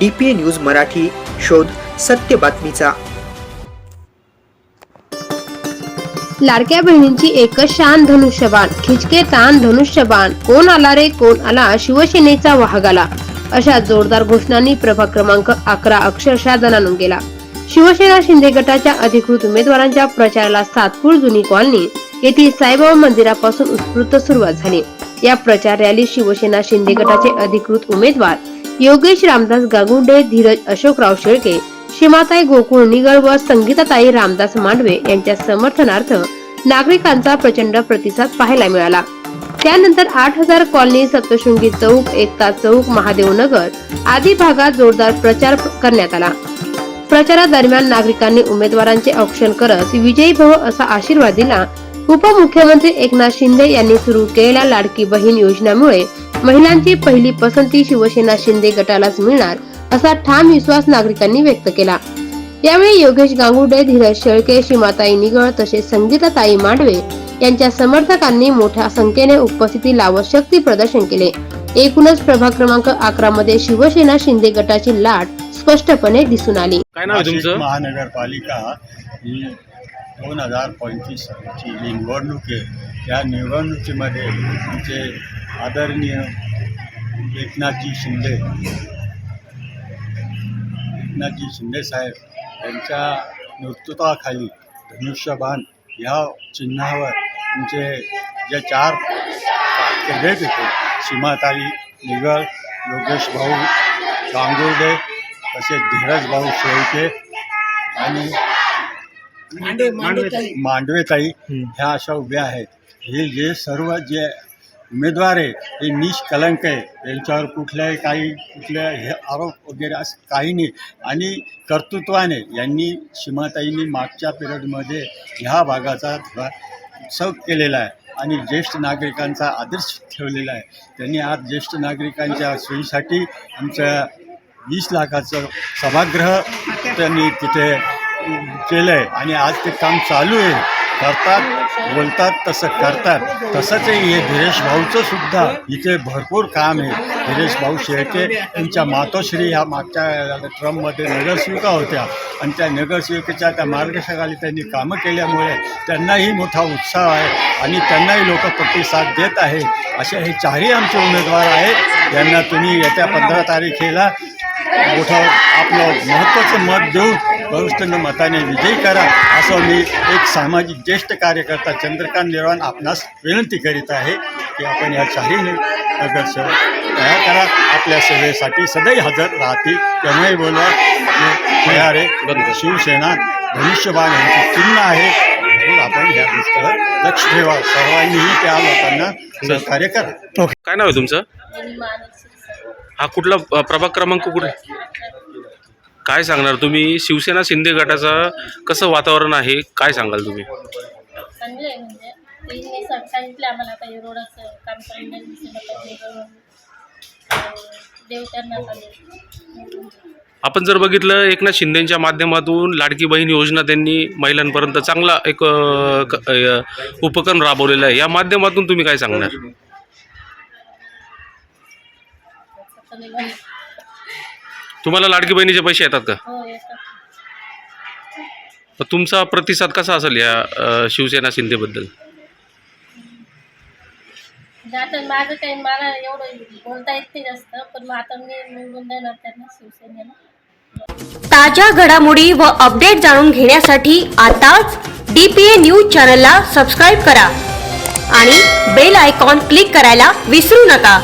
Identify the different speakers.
Speaker 1: DPA news Marathi शोध सत्य बातमीचा.
Speaker 2: लाडक्या बहिणींची एकच शान धनुष्यबाण खिचके ताण धनुष्यबाण. कोण आला रे कोण आला शिवसेनेचा वाहक आला अशा जोरदार घोषणांनी प्रभाग क्रमांक अकरा अक्षरशः दणानून गेला. शिवसेना शिंदे गटाच्या अधिकृत उमेदवारांच्या प्रचाराला सातपूर जुनी कॉलनी येथील साईबाबा मंदिरापासून उत्स्फूर्त सुरुवात झाली. या प्रचार रॅली शिवसेना शिंदे गटाचे अधिकृत उमेदवार योगेश रामदास गागुंडे धीरज अशोकराव शेळके शिमाताई गोकुळ निगळ व संगीताताई रामदास मांडवे यांच्या समर्थनार्थ नागरिकांचा प्रचंड प्रतिसाद पाहायला मिळाला. त्यानंतर आठ हजार कॉलनी सप्तशृंगी चौक एकता चौक महादेव नगर आदी भागात जोरदार प्रचार करण्यात आला. प्रचारादरम्यान नागरिकांनी उमेदवारांचे औक्षण करत विजयी भव असा आशीर्वाद दिला. उपमुख्यमंत्री एकनाथ शिंदे यांनी सुरू केलेल्या लाडकी बहीण योजनेमुळे महिलांची पहिली पसंती शिवसेना शिंदे गटालाच मिळणार असा ठाम विश्वास नागरिकांनी व्यक्त केला. यावेळी योगेश गांगुर्डे धीरज शेळके शिमाताई निगळ तसेच संगीताताई मांडवे यांच्या समर्थकांनी मोठ्या संख्येने उपस्थिती लावत शक्ती प्रदर्शन केले. एकूणच प्रभाग क्रमांक अकरा मध्ये शिवसेना शिंदे गटाची लाट स्पष्टपणे दिसून आली.
Speaker 3: काय नाव आहे
Speaker 4: नाशिक
Speaker 3: तुमचं?
Speaker 4: महानगरपालिका ही दोन हजार पंचवीसची जी निवडणूक आहे. त्या निवडणुकीमध्ये आमचे आदरणीय एकनाथजी शिंदे. एकनाथजी शिंदे साहेब यांच्या नेतृत्वाखाली धनुष्यबाण ह्या चिन्हावर आमचे जे चार कॅन्डिडेट होते सीमाताई निगळ योगेश भाऊ गांगुर्डे तसेच धीरज भाऊ शेळके आणि मांडवेताई. ह्या अशा उभ्या आहेत. हे जे सर्व जे उमेदवार आहे हे निष्कलंक आहे यांच्यावर कुठल्याही काही कुठल्या हे आरोप वगैरे असं काही नाही. आणि कर्तृत्वाने यांनी सीमाताईंनी मागच्या पिरियडमध्ये ह्या भागाचा थोडा उत्सव केलेला आहे. आणि ज्येष्ठ नागरिकांचा आदर्श ठेवलेला आहे. त्यांनी आज ज्येष्ठ नागरिकांच्या सोयीसाठी आमच्या वीस लाखाचं सभागृह त्यांनी तिथे केलं आहे आणि आज ते काम चालू आहे. करतात बोलतात तसं करतात. तसंच हे धीरेश भाऊचं सुद्धा इथे भरपूर काम आहे. धीरेश भाऊ शेळके यांच्या मातोश्री ह्या मागच्या ट्रममध्ये नगरसेविका होत्या. आणि त्या नगरसेविकेच्या त्या मार्गदर्शकाली त्यांनी कामं केल्यामुळे त्यांनाही मोठा उत्साह आहे आणि त्यांनाही लोक प्रतिसाद देत आहे. असे हे चारही आमचे उमेदवार आहेत. यांना तुम्ही येत्या पंधरा तारखेला मोठं आपलं महत्त्वाचं मत देऊन भविष्य मताने विजयी करा असं मी एक सामाजिक ज्येष्ठ कार्यकर्ता चंद्रकांत निर्वाण आपणास विनंती करीत आहे की आपण या चारही नगरसेवक तयार करा आपल्या सेवेसाठी सदैव हजर राहतील. त्यामुळे बोलवा तयार आहे शिवसेना धनुष्यबाण यांची चिन्ह आहे. आपण या गोष्टीवर लक्ष ठेवा. सर्वांनीही त्या लोकांना सहकार्य करा.
Speaker 3: काय नाव आहे तुमचं? हा कुठला प्रभाग क्रमांक कुठे? काय सांगणार? तुम्ही शिवसेना शिंदे गटाचं कसं वातावरण आहे? काय सांगाल तुम्ही?
Speaker 5: चांगलं आहे म्हणजे. त्यांनी सा- सांगितलं आम्हाला आता हे रोडाचं काम करून देव त्यांना चालेल
Speaker 3: आपण जर बघितलं एकनाथ शिंदेच्या माध्यमातून लाडकी बहीण योजना त्यांनी महिलांपर्यंत चांगला एक अ, क- अ, उपक्रम राबवलेला आहे. या माध्यमातून तुम्ही काय सांगणार? तुम्हाला लाडकी बहिणीचे पैसे येतात का?
Speaker 5: हो येतात.
Speaker 3: तुमचा प्रतिसाद कसा असेल या अ, शिवसेना शिंदेबद्दल?
Speaker 5: म्हणजे आता माझं काही मला एवढं बोलता येत नाही जास्त पण मग आता मी निवडून देणार त्यांना शिवसेनेला.
Speaker 6: ताज्या घडामोडी व अपडेट जाणून घेण्यासाठी आताच डी पी ए न्यूज चॅनलला सबस्क्राईब करा आणि बेल आयकॉन क्लिक करायला विसरू नका.